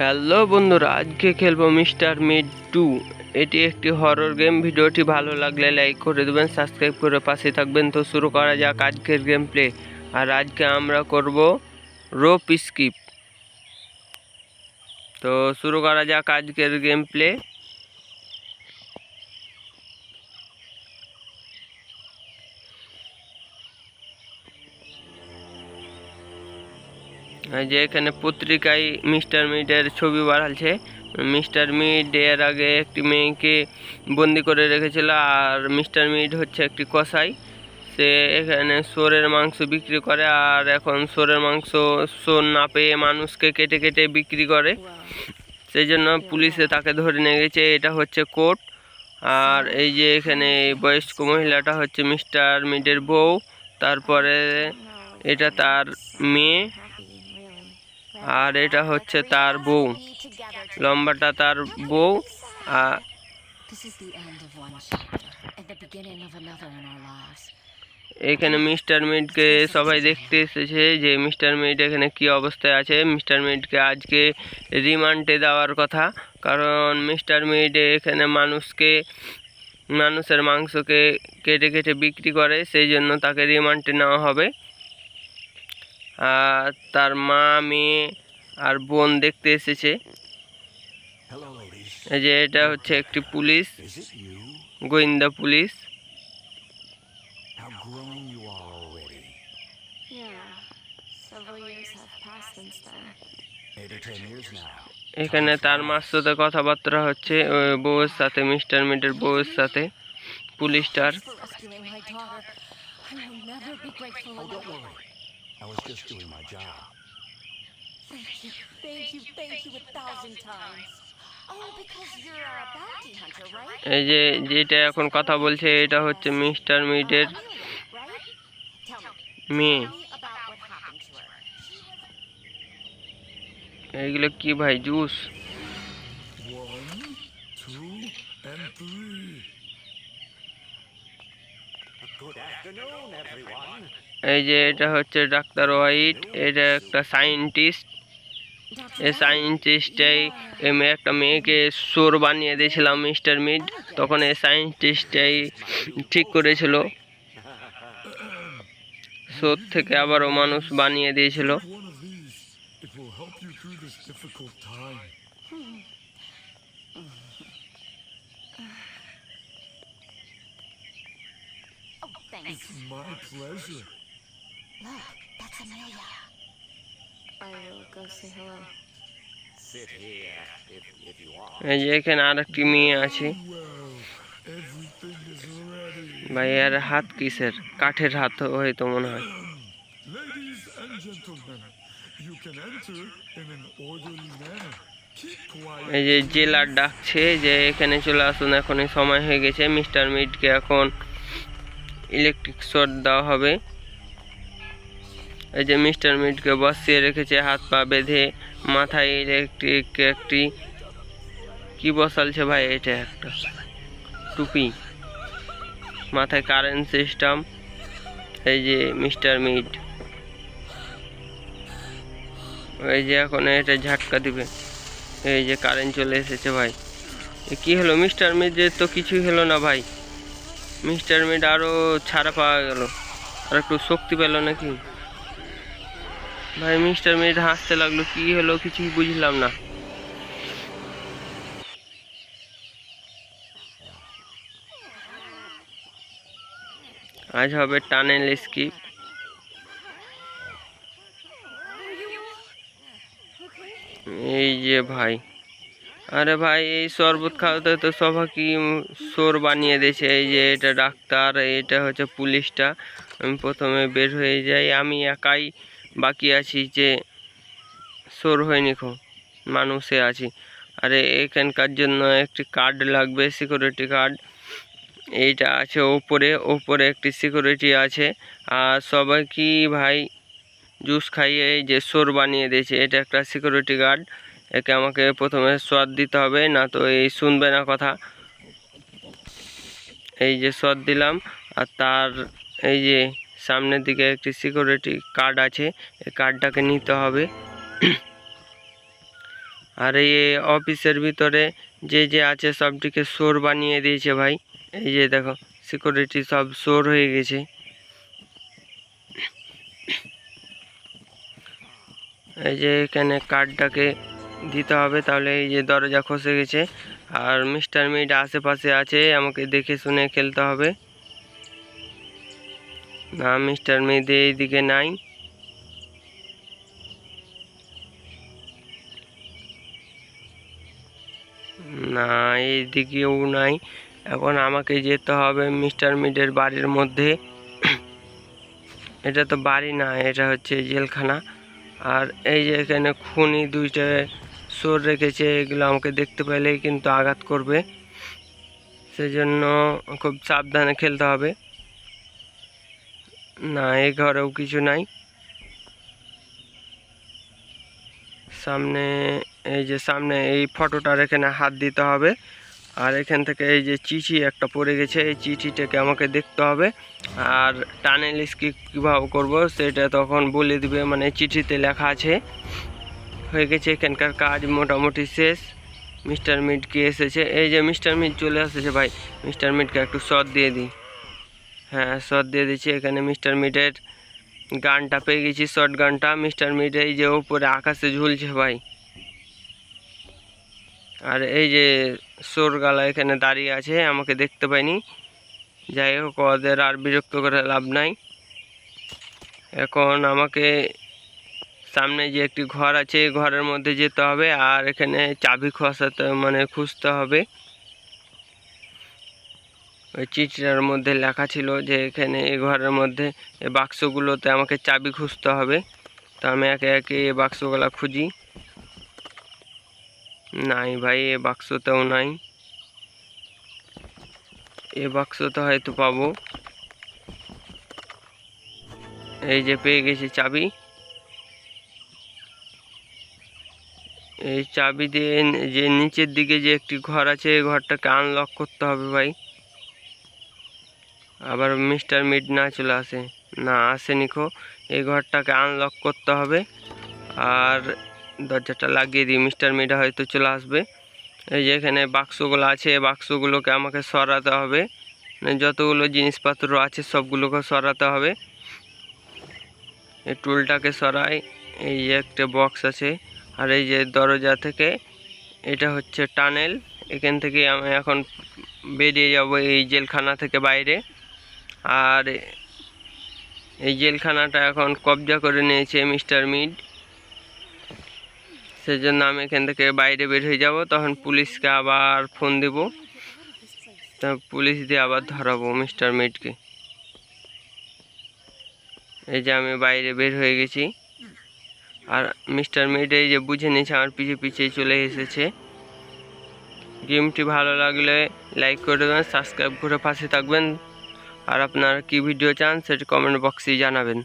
Hello বন্ধুরা, আজকে খেলব মিস্টার মিড টু। এটি একটি হরর গেম ভিডিওটি ভালো লাগলে লাইক করে দেবেন সাবস্ক্রাইব করে পাশে থাকবেন। তো শুরু করা যাক আজকের গেম প্লে আর আজকে আমরা করব রোপ স্কিপ তো শুরু করা যাক আজকের গেম প্লে যে এখানে পত্রিকায় মিস্টার মিডের ছবি বাড়ালছে মিস্টার মিড এর আগে একটি মেয়েকে বন্দি করে রেখেছিল আর মিস্টার মিড হচ্ছে একটি কসাই। সে এখানে সোরের মাংস বিক্রি করে আর এখন সোরের মাংস, সোর না পেয়ে মানুষকে কেটে কেটে বিক্রি করে। সেই জন্য পুলিশে তাকে ধরে নিয়ে গেছে, এটা হচ্ছে কোর্ট। আর এই যে এখানে বয়স্ক মহিলাটা হচ্ছে মিস্টার মিডের বউ। তারপরে এটা তার মেয়ে। আর এটা হচ্ছে তার বউ লম্বাটা তার বউ, আর. এখানে মিস্টার মিডকে সবাই দেখতে এসেছে যে মিস্টার মিড এখানে কি অবস্থায় আছে মিস্টার মিডকে আজকে রিমান্ডে দেওয়ার কথা, কারণ মিস্টার মিড এখানে মানুষকে, মানুষের মাংসকে কেটে কেটে বিক্রি করে, সেই জন্য তাকে রিমান্ডে নেওয়া হবে তার মা মেয়ে আর বোন দেখতে এসেছে. এই যে এটা হচ্ছে একটি পুলিশ? গোয়েন্দা পুলিশ. এখানে তার মার সাথে কথাবার্তা হচ্ছে বউয়ের সাথে মিস্টার মিডের বউয়ের সাথে পুলিশটার I Oh, was just doing my job. Thank you, thank you, thank you a thousand times. Oh, because you're a bounty hunter, right? এই যে যেটা এখন কথা বলছে এটা হচ্ছে মিস্টার মিডের মেয়ে. এইগুলো কি ভাই জুস এই যে এটা হচ্ছে ডাক্তার হোয়াইট এটা একটা সায়েন্টিস্ট। এই সায়েন্টিস্টটাই একটা মেয়েকে সোর বানিয়ে দিয়েছিলাম, মিস্টার মিড। তখন এই সায়েন্টিস্টটাই ঠিক করেছিল। সোর থেকে আবারও মানুষ বানিয়ে দিয়েছিল। Oh, thanks. My pleasure. Look, that's Amelia. I will go say hello. Sit here, if, if you want. এই যে এখানে আর একটি মেয়ে আছে Well, everything is ready. ভাই এর হাত কিসের কাঠের হাত হয়তো মনে হয়. এই যে জেলার ডাকছে যে এখানে চলে আসুন এখনই সময় হয়ে গেছে মিস্টার মিডকে এখন ইলেকট্রিক শট দেওয়া হবে। এই যে মিস্টার মিডকে বসিয়ে রেখেছে, হাত পা বেঁধে মাথায় ইলেকট্রিক একটি কি বসালছে ভাই এটা একটা? টুপি। মাথায় কারেন্ট সিস্টেম এই যে মিস্টার মিড এই যে এখন এটা ঝাটকা দিবে। এই যে কারেন্ট চলে এসেছে ভাই। কি হলো? মিস্টার মিডের তো কিছুই হলো না ভাই। মিস্টার মিড আরও ছাড়া পাওয়া গেল। আর একটু শক্তি পেল নাকি? ভাই, মিস্টার মিড হাসতে লাগল, কি হলো কিছুই বুঝলাম না। আজ হবে টানেল স্কিপ। এই যে ভাই আরে ভাই, এই শরবত খাওয়াতে তো সবাই কি সোর বানিয়ে দিয়েছে? এই যে এটা ডাক্তার, এটা হচ্ছে পুলিশটা। আমি প্রথমে বের হয়ে যাই। আমি একাই বাকি আছি যে সোর হয়নি খো মানুষে আছি। আরে এখানকার জন্য একটি কার্ড লাগবে সিকিউরিটি কার্ড। এইটা আছে ওপরে ওপরে একটি সিকিউরিটি আছে। আর সবাই কি ভাই জুস খাইয়ে যে সোর বানিয়ে দিয়েছে? এটা একটা সিকিউরিটি গার্ড একে আমাকে প্রথমে স্বাদ দিতে হবে, না তো এই শুনবে না কথা। এই যে স্বাদ দিলাম, আর তার এই যে সামনের দিকে একটি সিকিউরিটি কার্ড আছে, এই কার্ডটাকে নিতে হবে। আর এই অফিসের ভিতরে যে যে আছে সবটিকে সোর বানিয়ে দিয়েছে ভাই। এই যে দেখো সিকিউরিটি সব সোর হয়ে গেছে। এই যে এখানে কার্ডটাকে দিতে হবে, তাহলে এই যে দরজা খসে গেছে। আর মিস্টার মিড আশেপাশে আছে, আমাকে দেখে শুনে খেলতে হবে। না, মিস্টার মিড এইদিকে নাই। না, এইদিকেও নাই। এখন আমাকে যেতে হবে মিস্টার মিডের বাড়ির মধ্যে। এটা তো বাড়ি না, এটা হচ্ছে জেলখানা। আর এই যে এখানে খুনি দুইটা সোর রেখেছে, এগুলো আমাকে দেখতে পেলেই কিন্তু আঘাত করবে। সেজন্য খুব সাবধানে খেলতে হবে। না এই ঘরেও কিছু নাই। সামনে, এই যে সামনে এই ফটোটার এখানে হাত দিতে হবে। আর এখান থেকে এই যে চিঠি একটা পড়ে গেছে, এই চিঠিটাকে আমাকে দেখতে হবে। আর টানেল স্কিপ কীভাবে করব, সেটা তখন বলে দিবে মানে চিঠিতে লেখা আছে। হয়ে গেছে। এখানকার কাজ মোটামুটি শেষ। মিস্টার মিডকে এসেছে। এই যে মিস্টার মিট চলে এসেছে ভাই। মিস্টার মিটকে একটু শট দিয়ে দিই। হ্যাঁ শট দিয়ে দিচ্ছি। এখানে মিস্টার মিটের গানটা পেয়ে গেছি শর্ট গানটা। মিস্টার মিড এই যে উপরে আকাশে ঝুলছে ভাই। আর এই যে সোরগালা এখানে দাঁড়িয়ে আছে, আমাকে দেখতে পাইনি। যাই হোক, ওদের আর বিরক্ত করে লাভ নাই। এখন আমাকে সামনে যে একটি ঘর আছে ঘরের মধ্যে যেতে হবে আর এখানে চাবি খসাতে মানে খুঁজতে হবে। ওই চিঠিটার মধ্যে লেখা ছিল যে এখানে এই ঘরের মধ্যে এই বাক্সগুলোতে আমাকে চাবি খুঁজতে হবে। তো আমি একে একে এই বাক্সগুলো খুঁজি। নাই ভাই, এ বাক্সতেও নাই। এ বাক্সতে হয়তো পাবো। এই যে পেয়ে গেছি চাবি। এই চাবি দিয়ে যে নিচের দিকে যে একটি ঘর আছে, এই ঘরটাকে আনলক করতে হবে ভাই। আবার মিস্টার মিড না চলে আসে, না আসেনি খো এই ঘরটাকে আনলক করতে হবে। আর দরজাটা লাগিয়ে দিই, মিস্টার মিডা হয়তো চলে আসবে। এই যে এখানে বাক্সগুলো আছে, এই বাক্সগুলোকে আমাকে সরাতে হবে। যতগুলো জিনিসপত্র আছে, সবগুলোকে সরাতে হবে। এই টুলটাকে সরাই, এই যে একটা বক্স আছে। আর এই যে দরজা থেকে এটা হচ্ছে টানেল। এখান থেকে আমি এখন বেরিয়ে যাব এই জেলখানা থেকে বাইরে। আর এই জেলখানাটা এখন কবজা করে নিয়েছে মিস্টার মিড। সেজন্য আমি এখান থেকে বাইরে বের হয়ে যাব। তখন পুলিশকে আবার ফোন দেব। পুলিশ দিয়ে আবার ধরাবো মিস্টার মিডকে। এই যে আমি বাইরে বের হয়ে গেছি। আর মিস্টার মিডে যে বুঝে নিয়েছে, আমার পিছিয়ে পিছিয়ে চলে এসেছে। গেমটি ভালো লাগলে লাইক করে দেবেন, সাবস্ক্রাইব করে পাশে থাকবেন। আর আপনারা কি ভিডিও চান, সেটা কমেন্ট বক্সে জানাবেন।